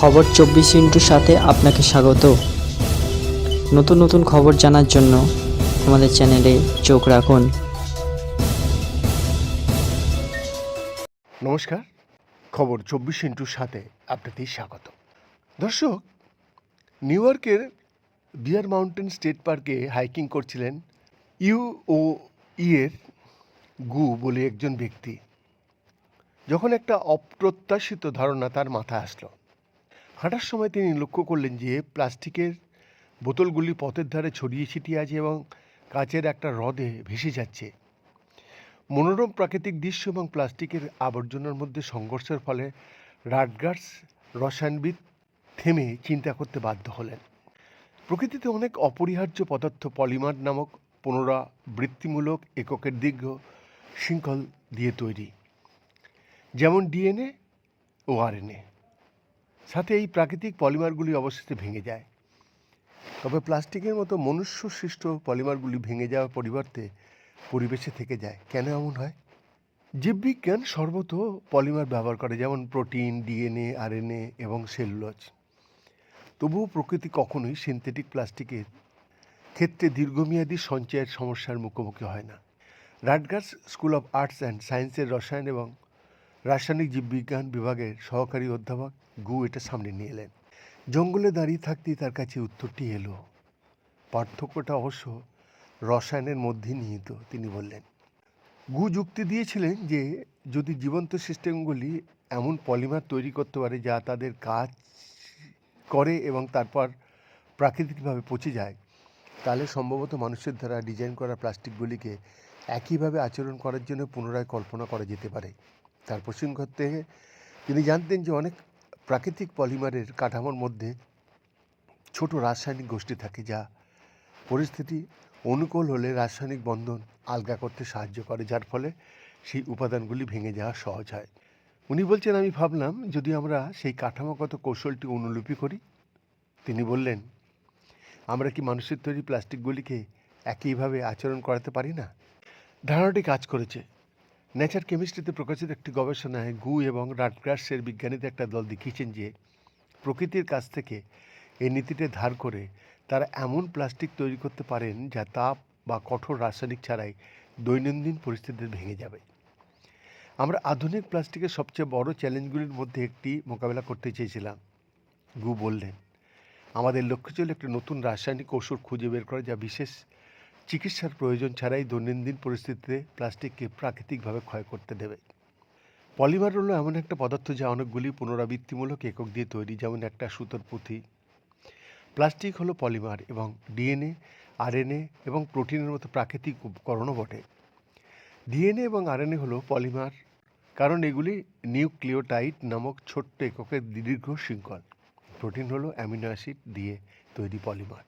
খবর চব্বিশ ইন্টুর সাথে আপনাকে স্বাগত। নতুন নতুন খবর জানার জন্য আমাদের চ্যানেলে চোখ রাখুন। নমস্কার, খবর চব্বিশ ইন্টুর সাথে আপনাদের স্বাগত। দর্শক, নিউ ইয়র্কের বিয়ার মাউন্টেন স্টেট পার্কে হাইকিং করছিলেন ইউ ও ইয়ের গু বলে একজন ব্যক্তি। যখন একটা অপ্রত্যাশিত ধারণা তার মাথায় আসলো। হাঁটার সময় তিনি লক্ষ্য করলেন যে প্লাস্টিকের বোতলগুলি পথের ধারে ছড়িয়ে ছিটিয়ে আছে এবং কাচের একটা হ্রদে ভেসে যাচ্ছে। মনোরম প্রাকৃতিক দৃশ্য এবং প্লাস্টিকের আবর্জনার মধ্যে সংঘর্ষের ফলে রাডগার্স রসায়নবিদ থেমে চিন্তা করতে বাধ্য হলেন। প্রকৃতিতে অনেক অপরিহার্য পদার্থ পলিমার নামক পুনরাবৃত্তিমূলক এককের দীর্ঘ শৃঙ্খল দিয়ে তৈরি, যেমন ডিএনএ ও আরএনএ। সাথে এই প্রাকৃতিক পলিমারগুলি অবশেষে ভেঙে যায়। তবে প্লাস্টিকের মতো মনুষ্য সৃষ্ট পলিমারগুলি ভেঙে যাওয়ার পরিবর্তে পরিবেশে থেকে যায়। কেন এমন হয়? জীববিজ্ঞান সর্বত পলিমার ব্যবহার করে, যেমন প্রোটিন, ডিএনএ, আরএনএ এবং সেলুলজ। তবুও প্রকৃতি কখনোই সিনথেটিক প্লাস্টিকের ক্ষেত্রে দীর্ঘমেয়াদী সঞ্চয়ের সমস্যার মুখোমুখি হয় না। Rutgers School of Arts and সায়েন্সের রসায়ন এবং রাসায়নিক জীববিজ্ঞান বিভাগের সহকারী অধ্যাপক গু এটা সামনে নিয়ে এলেন। জঙ্গলে দাঁড়িয়ে থাকতেই তার কাছে উত্তরটি এলো। পার্থক্যটা অবশ্য রসায়নের মধ্যে নিহিত, তিনি বললেন। গু যুক্তি দিয়েছিলেন যে, যদি জীবন্ত সিস্টেমগুলি এমন পলিমার তৈরি করতে পারে যা তাদের কাজ করে এবং তারপর প্রাকৃতিকভাবে পচে যায়, তাহলে সম্ভবত মানুষের দ্বারা ডিজাইন করা প্লাস্টিকগুলিকে একইভাবে আচরণ করার জন্য পুনরায় কল্পনা করা যেতে পারে। তার প্রসঙ্গ থেকে তিনি জানতেন যে অনেক প্রাকৃতিক পলিমারের কাঠামোর মধ্যে ছোট রাসায়নিক গোষ্ঠী থাকে যা পরিস্থিতি অনুকূল হলে রাসায়নিক বন্ধন আলগা করতে সাহায্য করে, যার ফলে সেই উপাদানগুলি ভেঙে যাওয়া সহজ হয়। উনি বলছেন, আমি ভাবলাম, যদি আমরা সেই কাঠামোগত কৌশলটি অনুলিপি করি? তিনি বললেন, আমরা কি মানুষের তৈরি প্লাস্টিকগুলিকে একইভাবে আচরণ করাতে পারি না? ধারণাটি কাজ করেছে। নেচার কেমিস্ট্রিতে প্রকাশিত একটি গবেষণায় গু এবং রাটগ্রাসের বিজ্ঞানীদের একটা দল দেখিয়েছেন যে প্রকৃতির কাছ থেকে এই নীতিটা ধার করে তারা এমন প্লাস্টিক তৈরি করতে পারেন যা তাপ বা কঠোর রাসায়নিক ছাড়াই দৈনন্দিন পরিস্থিতিতে ভেঙে যাবে। আমরা আধুনিক প্লাস্টিকের সবচেয়ে বড় চ্যালেঞ্জগুলির মধ্যে একটি মোকাবেলা করতে চেয়েছিলাম। গু বললেন, আমাদের লক্ষ্য ছিল একটি নতুন রাসায়নিক ঔষধ খুঁজে বের করা যা বিশেষ চিকিৎসার প্রয়োজন ছাড়াই দৈনন্দিন পরিস্থিতিতে প্লাস্টিককে প্রাকৃতিকভাবে ক্ষয় করতে দেবে। পলিমার হলো এমন একটা পদার্থ যা অনেকগুলি পুনরাবৃত্তিমূলক একক দিয়ে তৈরি, যেমন একটা সুতোর পুঁথি প্লাস্টিক হলো পলিমার এবং ডিএনএ, আরএনএ এবং প্রোটিনের মতো প্রাকৃতিক উপকরণও বটে। ডিএনএ এবং আরএনএ হলো পলিমার, কারণ এগুলি নিউক্লিওটাইড নামক ছোট্ট এককের দীর্ঘ শৃঙ্খল। প্রোটিন হলো অ্যামিনো অ্যাসিড দিয়ে তৈরি পলিমার।